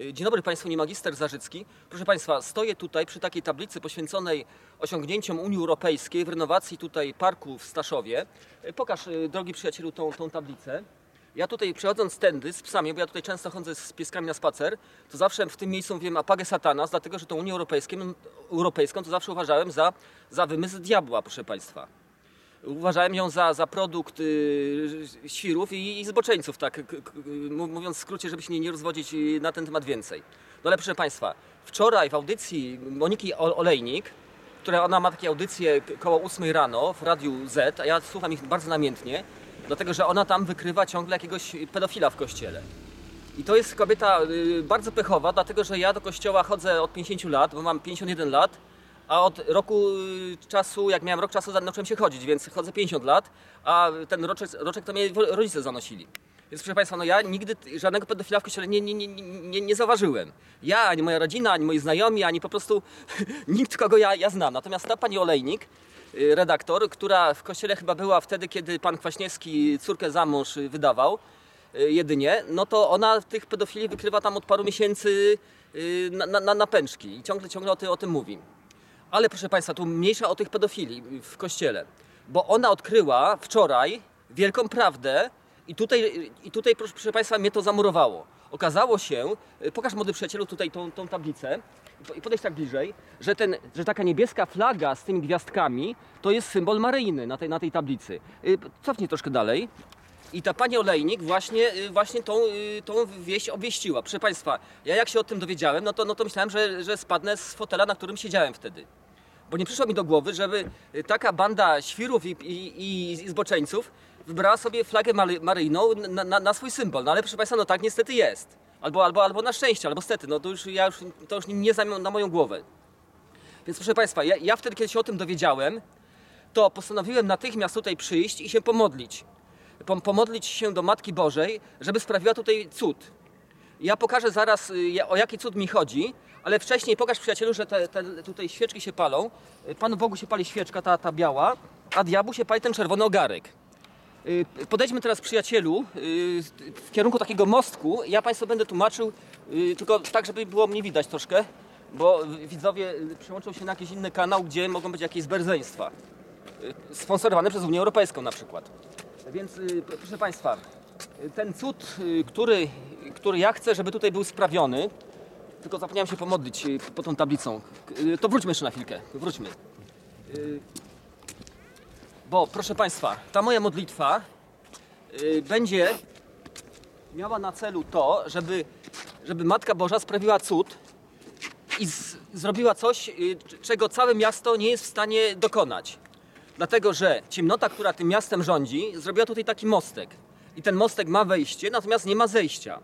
Y, Dzień dobry Państwu, nie magister Zarzycki. Proszę Państwa, stoję tutaj przy takiej tablicy poświęconej osiągnięciom Unii Europejskiej w renowacji tutaj parku w Staszowie. Y, Pokaż, y, drogi przyjacielu, tą, tą tablicę. Ja tutaj przechodząc tędy z psami, bo ja tutaj często chodzę z pieskami na spacer, to zawsze w tym miejscu wiem apagę satanas, dlatego że tą Unię Europejską, Europejską to zawsze uważałem za, za wymysł diabła, proszę Państwa. Uważałem ją za, za produkt y, i, i zboczeńców, tak k- k- mów- mówiąc w skrócie, żeby się nie, nie rozwodzić y, na ten temat więcej. No ale proszę Państwa, wczoraj w audycji Moniki Olejnik, która ona ma takie audycje koło 8 rano w Radiu Z, a ja słucham ich bardzo namiętnie, dlatego że ona tam wykrywa ciągle jakiegoś pedofila w kościele. I to jest kobieta y, bardzo pechowa, dlatego że ja do kościoła chodzę od 50 lat, bo mam 51 lat, a od roku y, czasu, jak miałem rok czasu, nauczyłem się chodzić, więc chodzę 50 lat, a ten roczek, roczek to mnie rodzice zanosili. Więc proszę Państwa, no ja nigdy żadnego pedofila w kościele nie, nie, nie, nie, nie zauważyłem. Ja, ani moja rodzina, ani moi znajomi, ani po prostu nikt, kogo ja, ja znam. Natomiast ta pani Olejnik, y, redaktor, która w kościele chyba była wtedy, kiedy pan Kwaśniewski córkę za mąż wydawał, y, jedynie, no to ona tych pedofili wykrywa tam od paru miesięcy na, na, na pęczki i ciągle, ciągle o, o tym mówi. Ale proszę Państwa, tu mniejsza o tych pedofili w kościele, bo ona odkryła wczoraj wielką prawdę i tutaj, i tutaj proszę, proszę Państwa, mnie to zamurowało. Okazało się, y, pokaż młody przyjacielu tutaj tą, tą tablicę i po- i podejdź tak bliżej, że, ten, że taka niebieska flaga z tymi gwiazdkami to jest symbol maryjny na tej, na tej tablicy. Y, Cofnij troszkę dalej. I ta pani Olejnik właśnie, y, właśnie tą, y, tą wieść obwieściła. Proszę Państwa, ja jak się o tym dowiedziałem, no to, no to myślałem, że, że spadnę z fotela, na którym siedziałem wtedy. Bo nie przyszło mi do głowy, żeby y, taka banda świrów i, i, i zboczeńców wybrała sobie flagę mary, maryjną na, na, na swój symbol. No ale proszę Państwa, no tak niestety jest. Albo, albo, albo na szczęście, albo stety, no to już ja już, to już nie zajmę na moją głowę. Więc proszę Państwa, ja, ja wtedy, kiedy się o tym dowiedziałem, to postanowiłem natychmiast tutaj przyjść i się pomodlić. Pom- pomodlić się do Matki Bożej, żeby sprawiła tutaj cud. Ja pokażę zaraz, y, o jaki cud mi chodzi, ale wcześniej pokaż przyjacielu, że te, te tutaj świeczki się palą. Y, Panu Bogu się pali świeczka, ta, ta biała, a diabłu się pali ten czerwony ogarek. Y, Podejdźmy teraz przyjacielu w kierunku takiego mostku. Ja Państwu będę tłumaczył, tylko tak, żeby było mnie widać troszkę, bo widzowie przełączą się na jakiś inny kanał, gdzie mogą być jakieś zberzeństwa. Sponsorowane przez Unię Europejską na przykład. Więc y, proszę Państwa, ten cud, y, który, który ja chcę, żeby tutaj był sprawiony, tylko zapomniałem się pomodlić y, pod tą tablicą. To wróćmy jeszcze na chwilkę, wróćmy. Bo proszę Państwa, ta moja modlitwa będzie miała na celu to, żeby, żeby Matka Boża sprawiła cud i z, zrobiła coś, czego całe miasto nie jest w stanie dokonać. Dlatego, że ciemnota, która tym miastem rządzi, zrobiła tutaj taki mostek. I ten mostek ma wejście, natomiast nie ma zejścia.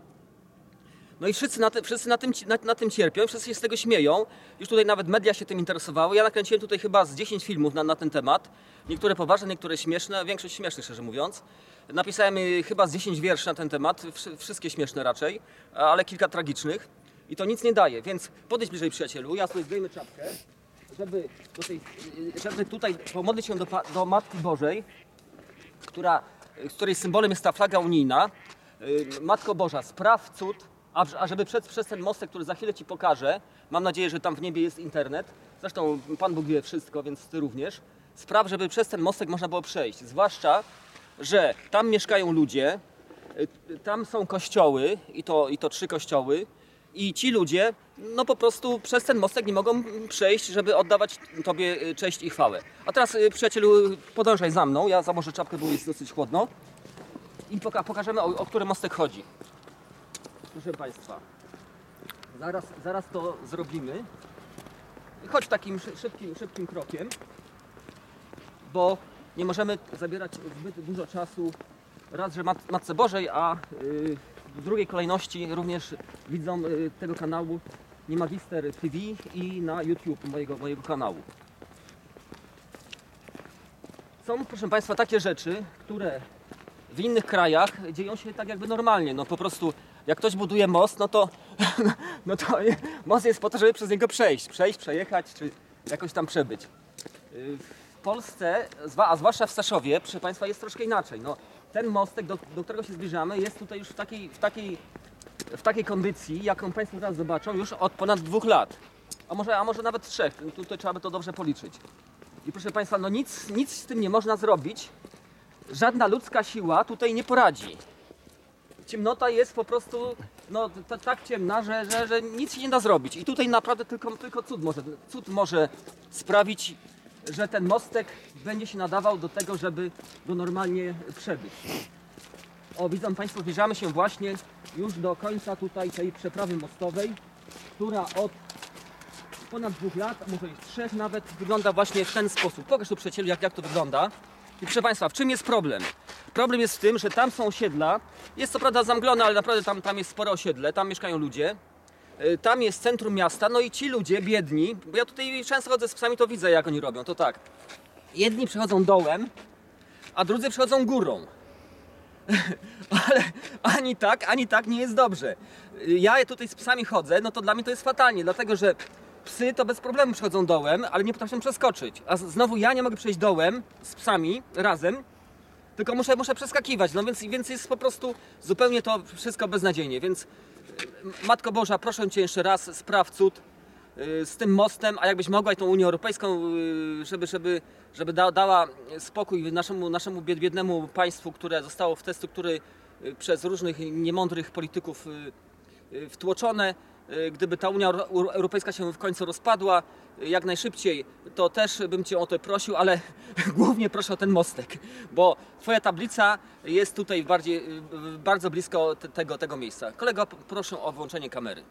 No i wszyscy na, te, wszyscy na, tym, na, na tym cierpią, wszyscy się z tego śmieją. Już tutaj nawet media się tym interesowały. Ja nakręciłem tutaj chyba z 10 filmów na, na ten temat. Niektóre poważne, niektóre śmieszne, większość śmiesznych, szczerze mówiąc. Napisałem y, chyba z 10 wierszy na ten temat, wszy- wszystkie śmieszne raczej, ale kilka tragicznych. I to nic nie daje, więc podejdź bliżej przyjacielu, ja sobie zdejmę czapkę, żeby, do tej, żeby tutaj pomodlić się do, do Matki Bożej, która, której symbolem jest ta flaga unijna. Y, Matko Boża, spraw cud, a, a żeby przez, przez ten mostek, który za chwilę Ci pokażę, mam nadzieję, że tam w niebie jest internet, zresztą Pan Bóg wie wszystko, więc Ty również, spraw, żeby przez ten mostek można było przejść. Zwłaszcza, że tam mieszkają ludzie, y, tam są kościoły, i to, i to trzy kościoły, i ci ludzie, no po prostu przez ten mostek nie mogą przejść, żeby oddawać Tobie y, cześć i chwałę. A teraz, y, przyjacielu, podążaj za mną. Ja założę czapkę, bo jest dosyć chłodno. I poka pokażemy, o, o który mostek chodzi. Proszę Państwa, zaraz, zaraz to zrobimy. Chodź takim szy- szybkim, szybkim krokiem, bo nie możemy zabierać zbyt dużo czasu raz, że Mat Matce Bożej, a y, w drugiej kolejności również widzom y, tego kanału nie Magister TV i na YouTube mojego, mojego kanału. Są, proszę Państwa, takie rzeczy, które w innych krajach dzieją się tak jakby normalnie. No po prostu jak ktoś buduje most, no to, no to most jest po to, żeby przez niego przejść. Przejść, przejechać, czy jakoś tam przebyć. Y, W Polsce, a zwłaszcza w Staszowie, proszę Państwa, jest troszkę inaczej. No, ten mostek, do, do którego się zbliżamy, jest tutaj już w takiej, w takiej w takiej kondycji, jaką Państwo teraz zobaczą, już od ponad dwóch lat. A może, a może nawet trzech. Tutaj trzeba by to dobrze policzyć. I proszę Państwa, no nic, nic z tym nie można zrobić. Żadna ludzka siła tutaj nie poradzi. Ciemnota jest po prostu no, tak ciemna, że, że, że nic się nie da zrobić. I tutaj naprawdę tylko, tylko cud, może, cud może sprawić, że ten mostek będzie się nadawał do tego, żeby go normalnie przebyć. O, widzą Państwo, zbliżamy się właśnie już do końca tutaj tej przeprawy mostowej, która od ponad dwóch lat, a może już trzech nawet, wygląda właśnie w ten sposób. Pokaż tu przyjacielu, jak, jak to wygląda. I proszę Państwa, w czym jest problem? Problem jest w tym, że tam są osiedla, jest co prawda zamglone, ale naprawdę tam, tam jest spore osiedle, tam mieszkają ludzie. Y, Tam jest centrum miasta, no i ci ludzie biedni, bo ja tutaj często chodzę z psami, to widzę jak oni robią, to tak. Jedni przechodzą dołem, a drudzy przechodzą górą. Ale ani tak, ani tak nie jest dobrze. Ja tutaj z psami chodzę, no to dla mnie to jest fatalnie, dlatego że psy to bez problemu przechodzą dołem, ale nie potrafią przeskoczyć. A znowu ja nie mogę przejść dołem z psami razem, tylko muszę, muszę przeskakiwać, no więc, więc jest po prostu zupełnie to wszystko beznadziejnie, więc Matko Boża, proszę Cię jeszcze raz, spraw cud y, z tym mostem, a jakbyś mogła i tą Unię Europejską, y, żeby, żeby, żeby da, dała spokój naszemu, naszemu bied- biednemu państwu, które zostało w te struktury y, przez różnych niemądrych polityków wtłoczone. Y, Gdyby ta Unia Euro- Europejska się w końcu rozpadła y, jak najszybciej, to też bym Cię o to prosił, ale głównie proszę o ten mostek, bo Twoja tablica jest tutaj bardziej, y, bardzo blisko te- tego, tego miejsca. Kolego, proszę o włączenie kamery.